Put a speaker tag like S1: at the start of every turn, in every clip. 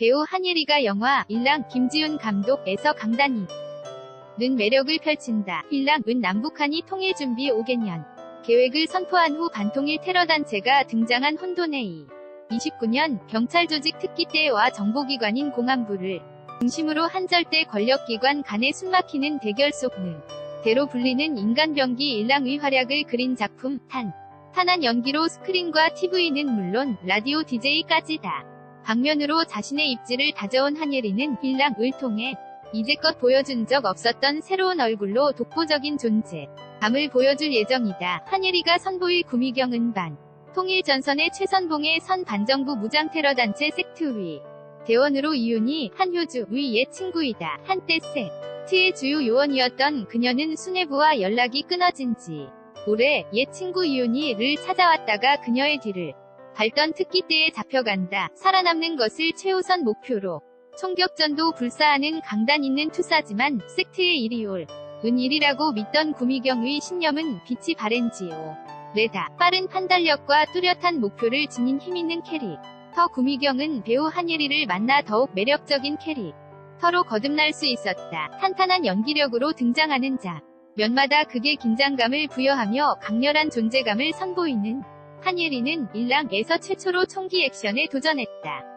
S1: 배우 한예리가 영화 일랑 김지훈 감독에서 강단이 는 매력을 펼친다. 일랑은 남북한이 통일 준비 5개년 계획을 선포한 후 반통일 테러 단체가 등장한 혼돈회의. 29년 경찰 조직 특기 때와 정보기관인 공안부를 중심으로 한절대 권력기관 간의 숨막히는 대결 속는 대로 불리는 인간병기 일랑의 활약을 그린 작품 탄. 탄한 연기로 스크린과 TV는 물론 라디오 DJ까지다. 방면으로 자신의 입지를 다져온 한예리는 일랑을 통해 이제껏 보여준 적 없었던 새로운 얼굴로 독보적인 존재. 감을 보여줄 예정이다. 한예리가 선보일 구미경 은 반. 통일 전선의 최선봉의 선 반정부 무장테러 단체 섹트 위. 대원으로 이윤이 한효주의 옛 친구이다. 한때 섹트의 주요 요원이었던 그녀는 수뇌부와 연락이 끊어진 지 올해 옛 친구 이윤이를 찾아왔다가 그녀의 뒤를 밟던 특기 때에 잡혀간다. 살아남는 것을 최우선 목표로 총격전도 불사하는 강단 있는 투사지만 섹트의 일이 올 은일이라고 믿던 구미경의 신념은 빛이 바랜지요. 레다 빠른 판단력과 뚜렷한 목표를 지닌 힘있는 캐릭. 터 구미경은 배우 한예리를 만나 더욱 매력적인 캐릭. 터로 거듭날 수 있었다. 탄탄한 연기력으로 등장하는 자. 면마다 극의 긴장감을 부여하며 강렬한 존재감을 선보이는 한예리는 일랑에서 최초로 총기 액션에 도전했다.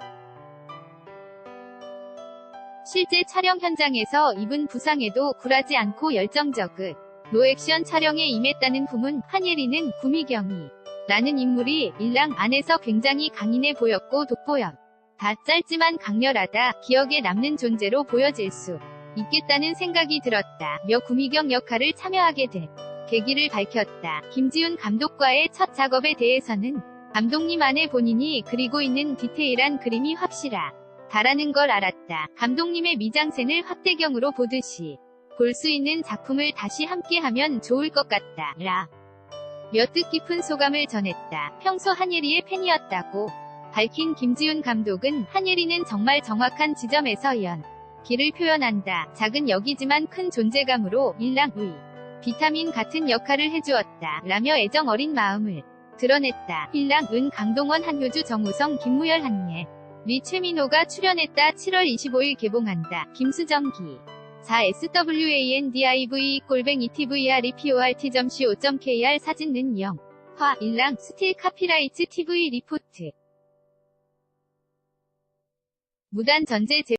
S1: 실제 촬영 현장에서 입은 부상에도 굴하지 않고 열정적으 노액션 촬영에 임했다는 후문 한예리는 구미경이 라는 인물이 일랑 안에서 굉장히 강인해 보였고 돋보였. 다 짧지만 강렬하다 기억에 남는 존재로 보여질 수 있겠다는 생각이 들었다. 며 구미경 역할을 참여하게 된 계기를 밝혔다. 김지훈 감독과의 첫 작업에 대해서는 감독님 안에 본인이 그리고 있는 디테일한 그림이 확실하. 다라는 걸 알았다. 감독님의 미장센을 확대경으로 보듯이 볼 수 있는 작품을 다시 함께하면 좋을 것 같다. 라. 몇 뜻깊은 소감을 전했다. 평소 한예리의 팬이었다고 밝힌 김지훈 감독은 한예리는 정말 정확한 지점에서 연 기를 표현한다. 작은 역이지만 큰 존재감으로 일랑의 비타민 같은 역할을 해주었다. 라며 애정 어린 마음을 드러냈다. 일랑 은 강동원 한효주 정우성 김무열 한예 리 최민호가 출연했다. 7월 25일 개봉한다. 김수정기 4SWANDIV 골뱅이 TVR EPORT.co.kr 사진는 0. 화 일랑 스틸 카피라이트 TV 리포트 무단 전제 제